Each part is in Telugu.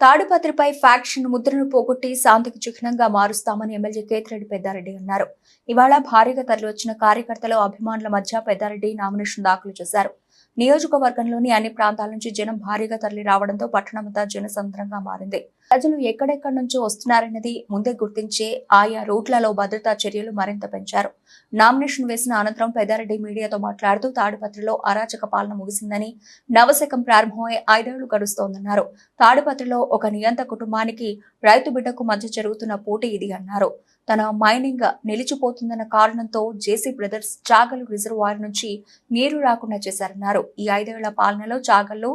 తాడుపత్రిపై ఫ్యాక్షన్ ముద్రను పోగొట్టి శాంతికి చిహ్నంగా మారుస్తామని ఎమ్మెల్యే కేతిరెడ్డి పెద్దారెడ్డి అన్నారు. ఇవాళ భారీగా తరలివచ్చిన కార్యకర్తలు అభిమానుల మధ్య పెద్దారెడ్డి నామినేషన్ దాఖలు చేశారు. నియోజకవర్గంలోని అన్ని ప్రాంతాల నుంచి జనం భారీగా తరలి రావడంతో పట్టణమంతా జనసంద్రంగా మారింది. ప్రజలు ఎక్కడెక్కడి నుంచి వస్తున్నారన్నది ముందే గుర్తించే ఆయా రూట్లలో భద్రతా చర్యలు మరింత పెంచారు. నామినేషన్ వేసిన అనంతరం పెద్దారెడ్డి మీడియాతో మాట్లాడుతూ తాడిపత్రిలో అరాచక పాలన ముగిసిందని నవశకం ప్రారంభమై ఐదేళ్ళు గడుస్తోందన్నారు. తాడిపత్రిలో ఒక నియంత కుటుంబానికి రైతు బిడ్డకు మధ్య జరుగుతున్న పోటీ ఇది అన్నారు. తన మైనింగ్ నిలిచిపోతుందన్న కారణంతో జేసీ బ్రదర్స్ చాగల్ రిజర్వాయర్ నుంచి నీరు రాకుండా చేశారన్నారు. ఈ ఐదేళ్ళ పాలనలో చాగల్లో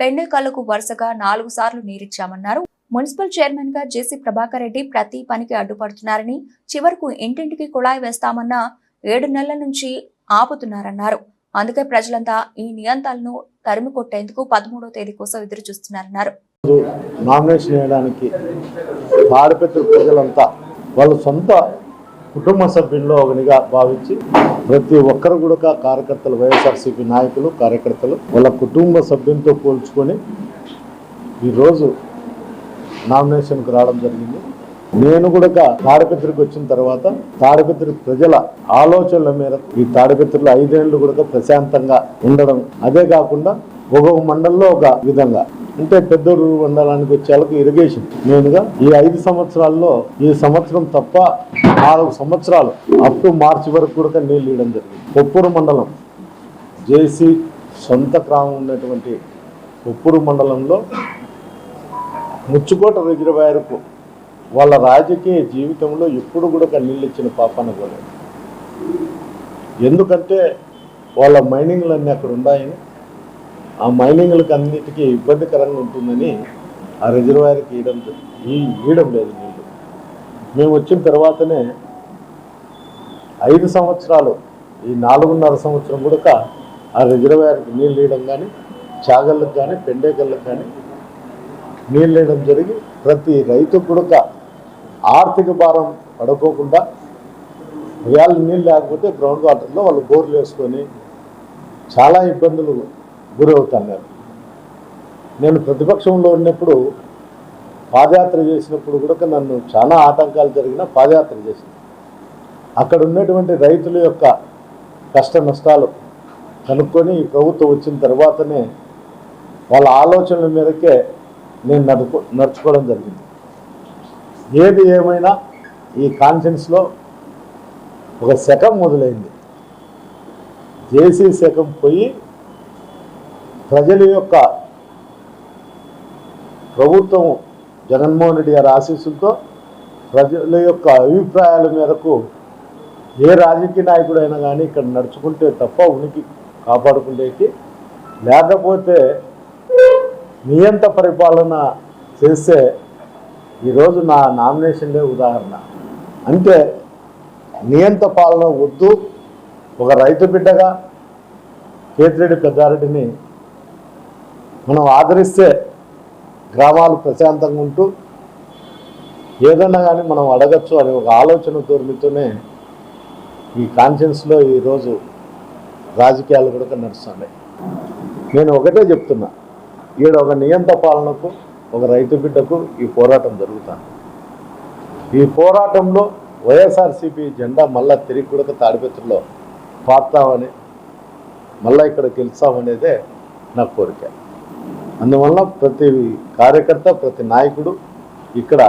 పెండెకల్లకు వరుసగా నాలుగు సార్లు నీరిచ్చామన్నారు. మున్సిపల్ చైర్మన్గా జేసీ ప్రభాకర్ రెడ్డి ప్రతి పనికి అడ్డుపడుతున్నారని చివరకు ఇంటింటికి కుళాయి వేస్తామన్న ఏడు నెలల నుంచి ఆపుతున్నారన్నారు. అందుకే ప్రజలంతా ఈ నియంత్రణను తరిమి కొట్టేందుకు పదమూడో తేదీ కోసం ఎదురు చూస్తున్నారన్నారు నామినేషన్ చేయడానికి తాడిపెత్తుల ప్రజలంతా వాళ్ళ సొంత కుటుంబ సభ్యుల్లో ఒకనిగా భావించి ప్రతి ఒక్కరు కూడా కార్యకర్తలు వైఎస్ఆర్సీపీ నాయకులు కార్యకర్తలు వాళ్ళ కుటుంబ సభ్యులతో పోల్చుకొని ఈరోజు నామినేషన్కు రావడం జరిగింది. నేను కూడా తాడిపత్రికి వచ్చిన తర్వాత తాడిపత్రి ప్రజల ఆలోచనల మేరకు ఈ తాడిపత్రిలో ఐదేళ్ళు కూడా ప్రశాంతంగా ఉండడం. అదే కాకుండా ఒక్కొక్క మండలంలో ఒక విధంగా అంటే పెద్దూరు మండలానికి వచ్చేలకు ఇరిగేషన్ మెయిన్గా ఈ ఐదు సంవత్సరాల్లో ఈ సంవత్సరం తప్ప నాలుగు సంవత్సరాలు అప్ టు మార్చి వరకు కూడా నీళ్ళు ఇవ్వడం జరిగింది. కొప్పూరు మండలం జేసీ సొంత గ్రామం ఉన్నటువంటి కొప్పూరు మండలంలో ముచ్చుకోట రిజర్వాయర్కు వాళ్ళ రాజకీయ జీవితంలో ఎప్పుడు కూడా నీళ్ళు ఇచ్చిన పాపాన కూడా ఎందుకంటే వాళ్ళ మైనింగ్లన్నీ అక్కడ ఉన్నాయని ఆ మైనింగ్లకు అన్నిటికీ ఇబ్బందికరంగా ఉంటుందని ఆ రిజర్వాయర్కి ఇయడం ఈ ఇయడం లేదు నీళ్ళు మేము వచ్చిన తర్వాతనే ఐదు సంవత్సరాలు ఈ నాలుగున్నర సంవత్సరం కూడా ఆ రిజర్వాయర్కి నీళ్ళు ఇవ్వడం కానీ చాగళ్ళకు కానీ పెండేకళ్ళకు కానీ నీళ్ళు ఇవ్వడం జరిగి ప్రతి రైతు కూడా ఆర్థిక భారం పడుకోకుండా వేళ నీళ్ళు లేకపోతే గ్రౌండ్ వాటర్లో వాళ్ళు బోర్లు వేసుకొని చాలా ఇబ్బందులు గురవుతాను నేను. ప్రతిపక్షంలో ఉన్నప్పుడు పాదయాత్ర చేసినప్పుడు కూడా నన్ను చాలా ఆటంకాలు జరిగిన పాదయాత్ర చేసిన అక్కడ ఉన్నటువంటి రైతుల యొక్క కష్ట నష్టాలు కనుక్కొని ప్రభుత్వం వచ్చిన తర్వాతనే వాళ్ళ ఆలోచనల మేరకే నేను నడుపు నడుచుకోవడం జరిగింది. ఏది ఏమైనా ఈ కాన్ఫరెన్స్లో ఒక శకం మొదలైంది. జేసీ శకం పోయి ప్రజల యొక్క ప్రభుత్వం జగన్మోహన్ రెడ్డి గారి ఆశీస్సులతో ప్రజల యొక్క అభిప్రాయాల మేరకు ఏ రాజకీయ నాయకుడైనా కానీ ఇక్కడ నడుచుకుంటే తప్ప ఉనికి కాపాడుకునేకి లేకపోతే నియంత పరిపాలన చేస్తే ఈరోజు నా నామినేషన్లే ఉదాహరణ. అంటే నియంత పాలన వద్దు ఒక రైతు బిడ్డగా కేతిరెడ్డి పెద్దారెడ్డిని మనం ఆదరిస్తే గ్రామాలు ప్రశాంతంగా ఉంటూ ఏదన్నా కానీ మనం అడగచ్చు అనే ఒక ఆలోచన ధోరణితోనే ఈ కాన్షియన్స్లో ఈరోజు రాజకీయాలు కూడా నడుస్తున్నాయి నేను ఒకటే చెప్తున్నా ఈడ ఒక నియంత పాలనకు ఒక రైతు బిడ్డకు ఈ పోరాటం జరుగుతుంది. ఈ పోరాటంలో వైఎస్ఆర్సీపీ జెండా మళ్ళా తిరిగి కూడా తాడిపెత్తుల్లో పాతామని మళ్ళా ఇక్కడ గెలుస్తామనేదే నా కోరిక. అందువల్ల ప్రతి కార్యకర్త ప్రతి నాయకుడు ఇక్కడ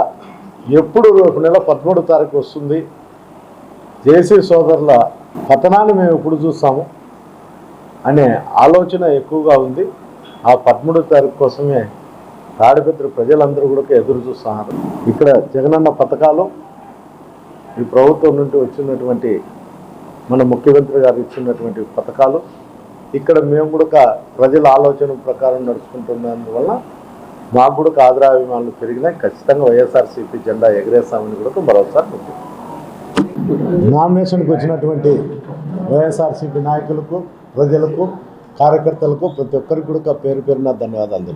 ఎప్పుడు రేపు నెల పదమూడు తారీఖు వస్తుంది. జేసీ సోదరుల పతనాన్ని మేము ఎప్పుడు చూస్తాము అనే ఆలోచన ఎక్కువగా ఉంది. ఆ పదమూడో తారీఖు కోసమే తాడిపత్రి ప్రజలందరూ కూడా ఎదురు చూస్తున్నారు. ఇక్కడ జగనన్న పథకాలు ఈ ప్రభుత్వం నుండి వచ్చినటువంటి మన ముఖ్యమంత్రి గారు ఇచ్చినటువంటి పథకాలు ఇక్కడ మేము కూడా ప్రజల ఆలోచన ప్రకారం నడుచుకుంటున్నందువల్ల మాకు కూడా ఆదరాభిమానులు పెరిగినాయి ఖచ్చితంగా వైఎస్ఆర్సీపీ జెండా ఎగరేస్తామని కూడా మరోసారి ఉంది. నామినేషన్కి వచ్చినటువంటి వైఎస్ఆర్సీపీ నాయకులకు ప్రజలకు కార్యకర్తలకు ప్రతి ఒక్కరికి కూడా పేరు పేరున ధన్యవాదాలు